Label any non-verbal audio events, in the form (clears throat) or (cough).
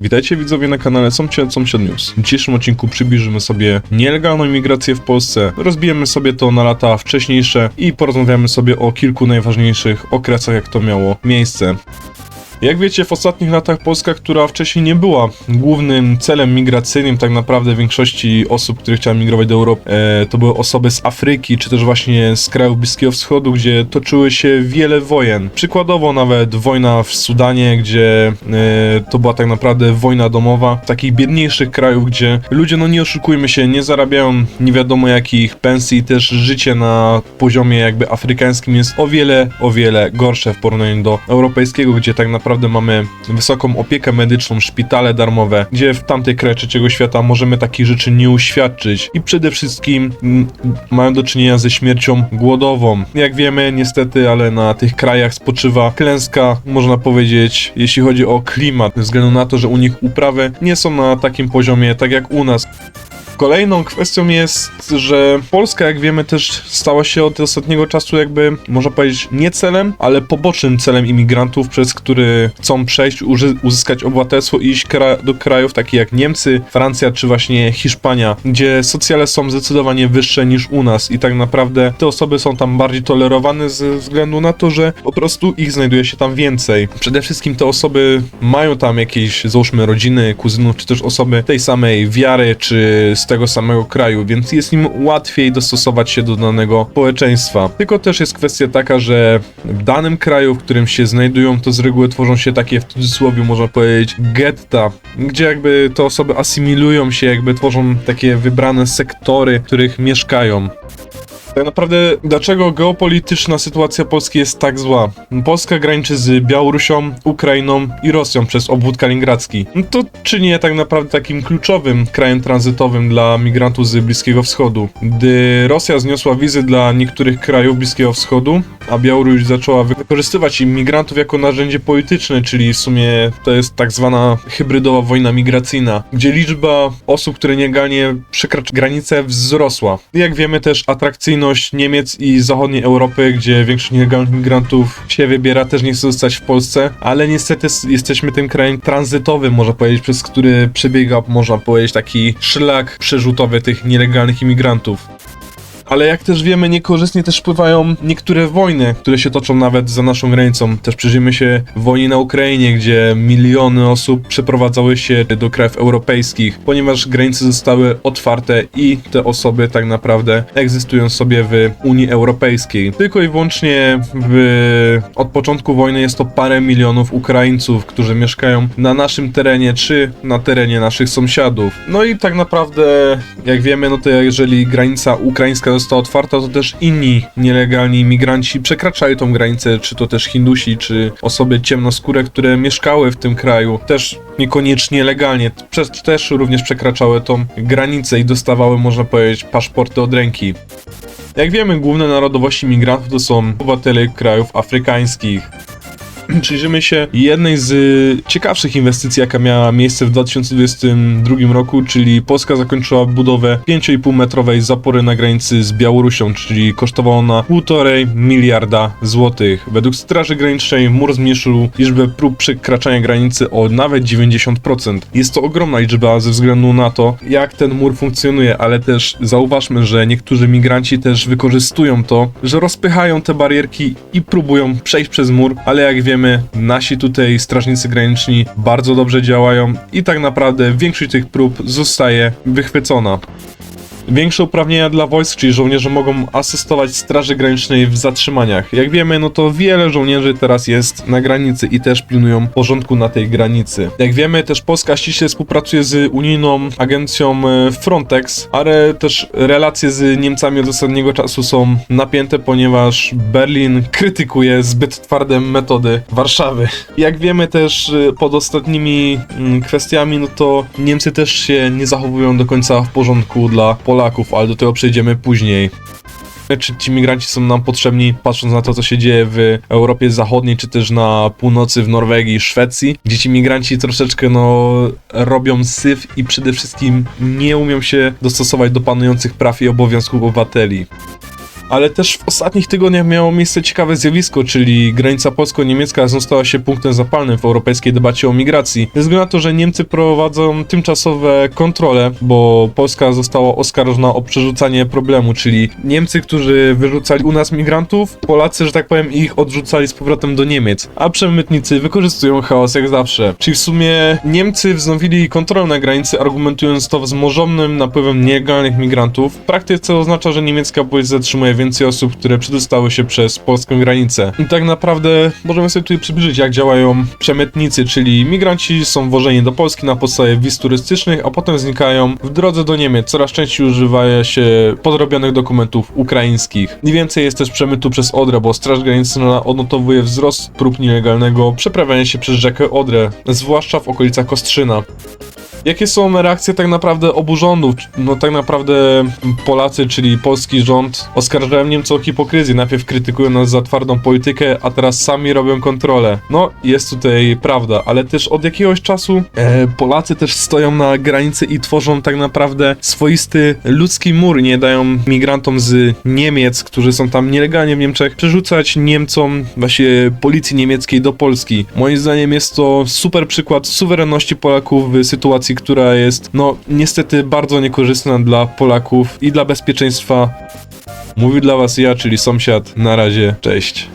Witajcie widzowie na kanale Sąsiad News. W dzisiejszym odcinku przybliżymy sobie nielegalną imigrację w Polsce, rozbijemy sobie to na lata wcześniejsze i porozmawiamy sobie o kilku najważniejszych okresach, jak to miało miejsce. Jak wiecie, w ostatnich latach Polska, która wcześniej nie była głównym celem migracyjnym tak naprawdę większości osób, które chciały migrować do Europy, e, to były osoby z Afryki, czy też właśnie z krajów Bliskiego Wschodu, gdzie toczyły się wiele wojen. Przykładowo nawet wojna w Sudanie, gdzie e, to była tak naprawdę wojna domowa. Takich biedniejszych krajów, gdzie ludzie, no nie oszukujmy się, nie zarabiają nie wiadomo jakich pensji, też życie na poziomie jakby afrykańskim jest o wiele, o wiele gorsze w porównaniu do europejskiego, gdzie tak naprawdę mamy wysoką opiekę medyczną, szpitale darmowe, gdzie w tamtej krajach trzeciego świata możemy takich rzeczy nie uświadczyć i przede wszystkim mm, mają do czynienia ze śmiercią głodową. Jak wiemy, niestety, ale na tych krajach spoczywa klęska, można powiedzieć, jeśli chodzi o klimat, ze względu na to, że u nich uprawy nie są na takim poziomie, tak jak u nas. Kolejną kwestią jest, że Polska, jak wiemy, też stała się od ostatniego czasu jakby, można powiedzieć, nie celem, ale pobocznym celem imigrantów, przez który chcą przejść, uzyskać obywatelstwo i iść kra- do krajów takich jak Niemcy, Francja czy właśnie Hiszpania, gdzie socjale są zdecydowanie wyższe niż u nas i tak naprawdę te osoby są tam bardziej tolerowane ze względu na to, że po prostu ich znajduje się tam więcej. Przede wszystkim te osoby mają tam jakieś, załóżmy, rodziny, kuzynów, czy też osoby tej samej wiary, czy tego samego kraju, więc jest im łatwiej dostosować się do danego społeczeństwa. Tylko też jest kwestia taka, że w danym kraju, w którym się znajdują, to z reguły tworzą się takie w cudzysłowie, można powiedzieć, getta, gdzie jakby te osoby asymilują się, jakby tworzą takie wybrane sektory, w których mieszkają. Tak naprawdę, dlaczego geopolityczna sytuacja Polski jest tak zła? Polska graniczy z Białorusią, Ukrainą i Rosją przez obwód kaliningradzki. No To czyni je tak naprawdę takim kluczowym krajem tranzytowym dla migrantów z Bliskiego Wschodu. Gdy Rosja zniosła wizy dla niektórych krajów Bliskiego Wschodu, a Białoruś zaczęła wykorzystywać imigrantów jako narzędzie polityczne, czyli w sumie to jest tak zwana hybrydowa wojna migracyjna, gdzie liczba osób, które nielegalnie przekraczają granicę wzrosła. Jak wiemy też atrakcyjność Niemiec i zachodniej Europy, gdzie większość nielegalnych migrantów się wybiera, też nie chce zostać w Polsce, ale niestety jesteśmy tym krajem tranzytowym, można powiedzieć, przez który przebiega, można powiedzieć, taki szlak przerzutowy tych nielegalnych imigrantów. Ale jak też wiemy, niekorzystnie też wpływają niektóre wojny, które się toczą nawet za naszą granicą. Też przyjrzyjmy się wojnie na Ukrainie, gdzie miliony osób przeprowadzały się do krajów europejskich, ponieważ granice zostały otwarte i te osoby tak naprawdę egzystują sobie w Unii Europejskiej. Tylko i wyłącznie w, od początku wojny jest to parę milionów Ukraińców, którzy mieszkają na naszym terenie czy na terenie naszych sąsiadów. No i tak naprawdę, jak wiemy, no to jeżeli granica ukraińska została otwarta, to też inni nielegalni imigranci przekraczają tą granicę, czy to też Hindusi, czy osoby ciemnoskóre, które mieszkały w tym kraju, też niekoniecznie legalnie, przez, też również przekraczały tą granicę i dostawały, można powiedzieć, paszporty od ręki. Jak wiemy, główne narodowości migrantów to są obywatele krajów afrykańskich. (clears throat) Przyjrzymy się jednej z y, ciekawszych inwestycji, jaka miała miejsce w 2022 roku, czyli Polska zakończyła budowę 5,5 metrowej zapory na granicy z Białorusią, czyli kosztowało ona 1,5 miliarda złotych. Według Straży Granicznej mur zmniejszył liczbę prób przekraczania granicy o nawet 90%. Jest to ogromna liczba ze względu na to, jak ten mur funkcjonuje, ale też zauważmy, że niektórzy migranci też wykorzystują to, że rozpychają te barierki i próbują przejść przez mur, ale jak wiemy, nasi tutaj strażnicy graniczni bardzo dobrze działają i tak naprawdę większość tych prób zostaje wychwycona. Większe uprawnienia dla wojsk, czyli żołnierze mogą asystować Straży Granicznej w zatrzymaniach. Jak wiemy, no to wiele żołnierzy teraz jest na granicy i też pilnują porządku na tej granicy. Jak wiemy, też Polska ściśle współpracuje z unijną agencją e, Frontex, ale też relacje z Niemcami od ostatniego czasu są napięte, ponieważ Berlin krytykuje zbyt twarde metody Warszawy. Jak wiemy też e, pod ostatnimi mm, kwestiami, no to Niemcy też się nie zachowują do końca w porządku dla Polaków, ale do tego przejdziemy później. Czy ci migranci są nam potrzebni, patrząc na to, co się dzieje w Europie Zachodniej, czy też na północy, w Norwegii i Szwecji, gdzie ci migranci troszeczkę, no, robią syf i przede wszystkim nie umią się dostosować do panujących praw i obowiązków obywateli. Ale też w ostatnich tygodniach miało miejsce ciekawe zjawisko, czyli granica polsko-niemiecka została się punktem zapalnym w europejskiej debacie o migracji. Ze względu na to, że Niemcy prowadzą tymczasowe kontrole, bo Polska została oskarżona o przerzucanie problemu, czyli Niemcy, którzy wyrzucali u nas migrantów, Polacy, że tak powiem, ich odrzucali z powrotem do Niemiec, a przemytnicy wykorzystują chaos jak zawsze. Czyli w sumie Niemcy wznowili kontrolę na granicy, argumentując to wzmożonym napływem nielegalnych migrantów. W praktyce oznacza, że niemiecka policja zatrzymuje więcej osób, które przedostały się przez polską granicę. I tak naprawdę możemy sobie tutaj przybliżyć, jak działają przemytnicy, czyli migranci są wożeni do Polski na podstawie wiz turystycznych, a potem znikają w drodze do Niemiec. Coraz częściej używa się podrobionych dokumentów ukraińskich. Mniej więcej jest też przemytu przez Odrę, bo Straż Graniczna odnotowuje wzrost prób nielegalnego przeprawiania się przez rzekę Odrę, zwłaszcza w okolicach Kostrzyna. Jakie są reakcje tak naprawdę obu rządów? No tak naprawdę Polacy, czyli polski rząd oskarżają Niemców o hipokryzję. Najpierw krytykują nas za twardą politykę, a teraz sami robią kontrolę. No, jest tutaj prawda, ale też od jakiegoś czasu e, Polacy też stoją na granicy i tworzą tak naprawdę swoisty ludzki mur. Nie dają migrantom z Niemiec, którzy są tam nielegalnie w Niemczech, przerzucać Niemcom, właśnie policji niemieckiej do Polski. Moim zdaniem jest to super przykład suwerenności Polaków w sytuacji, która jest, no, niestety bardzo niekorzystna dla Polaków i dla bezpieczeństwa. Mówił dla Was ja, czyli sąsiad. Na razie, cześć.